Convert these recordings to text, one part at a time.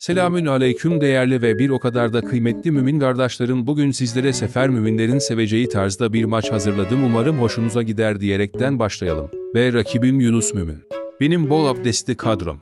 Selamün aleyküm değerli ve bir o kadar da kıymetli mümin kardeşlerim bugün sizlere sefer müminlerin seveceği tarzda bir maç hazırladım umarım hoşunuza gider diyerekten başlayalım. Ve rakibim Yunus Mümin. Benim bol abdestli kadrom.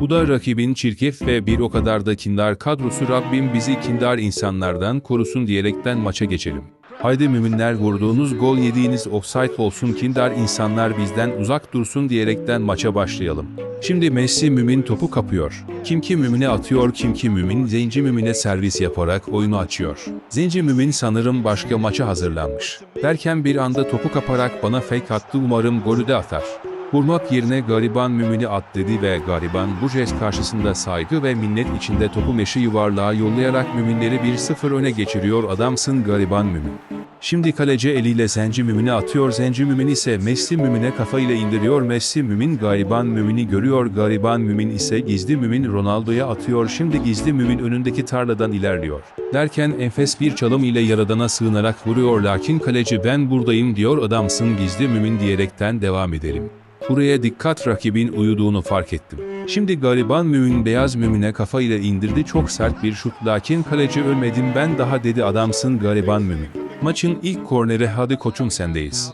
Bu da rakibin çirkef ve bir o kadar da kindar kadrosu Rabbim bizi kindar insanlardan korusun diyerekten maça geçelim. Haydi müminler vurduğunuz gol yediğiniz offside olsun kindar insanlar bizden uzak dursun diyerekten maça başlayalım. Şimdi Messi mümin topu kapıyor. Kim ki mümine atıyor kim ki mümin zenci mümine servis yaparak oyunu açıyor. Zenci mümin sanırım başka maça hazırlanmış. Derken bir anda topu kaparak bana fake attı umarım golü de atar. Vurmak yerine gariban mümini at dedi ve gariban bu jest karşısında saygı ve minnet içinde topu meşi yuvarlığa yollayarak müminleri 1-0 öne geçiriyor adamsın gariban mümin. Şimdi kaleci eliyle Zenci Mümin'i atıyor. Zenci Mümin ise Messi Mümin'e kafayla indiriyor. Messi Mümin gariban Mümin'i görüyor. Gariban Mümin ise gizli Mümin Ronaldo'ya atıyor. Şimdi gizli Mümin önündeki tarladan ilerliyor. Derken enfes bir çalım ile yaradana sığınarak vuruyor. Lakin kaleci ben buradayım diyor adamsın gizli Mümin diyerekten devam edelim. Buraya dikkat rakibin uyuduğunu fark ettim. Şimdi gariban mümin beyaz mümine kafayla indirdi çok sert bir şut lakin kaleci ölmedim ben daha dedi adamsın gariban mümin. Maçın ilk korneri hadi koçum sendeyiz.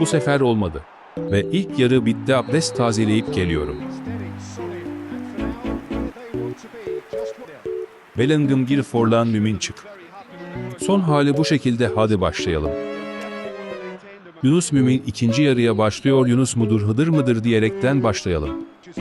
Bu sefer olmadı. Ve ilk yarı bitti abdest tazeleyip geliyorum. Bellingham gir forlan mümin çık. Son hali bu şekilde hadi başlayalım. Yunus Mümin ikinci yarıya başlıyor Yunus mudur Hıdır mıdır diyerekten başlayalım.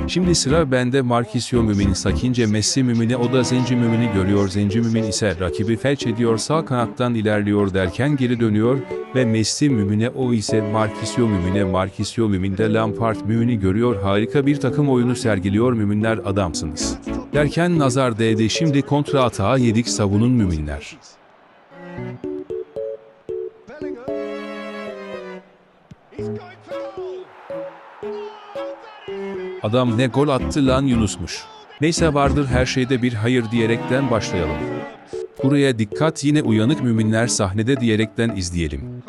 Şimdi sıra bende Markisio Mümin sakince Messi Mümin'e o da Zenci Mümin'i görüyor Zenci Mümin ise rakibi felç ediyor sağ kanattan ilerliyor derken geri dönüyor ve Messi Mümin'e o ise Markisio Mümin'e Markisio Mümin'de Lampard Mümin'i görüyor harika bir takım oyunu sergiliyor Müminler adamsınız. Derken nazar değdi şimdi kontra atağa yedik savunun Müminler. Adam ne gol attı lan Yunus'muş. Neyse vardır her şeyde bir hayır diyerekten başlayalım. Buraya dikkat yine uyanık müminler sahnede diyerekten izleyelim.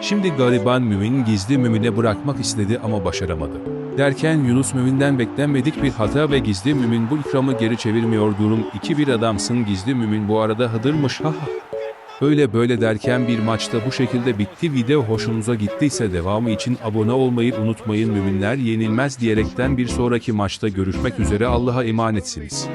Şimdi gariban mümin gizli mümine bırakmak istedi ama başaramadı. Derken Yunus müminden beklenmedik bir hata ve gizli mümin bu ikramı geri çevirmiyor durum 2-1 adamsın gizli mümin bu arada hıdırmış ha ha. Böyle böyle derken bir maçta bu şekilde bitti video hoşunuza gittiyse devamı için abone olmayı unutmayın müminler yenilmez diyerekten bir sonraki maçta görüşmek üzere Allah'a emanetsiniz.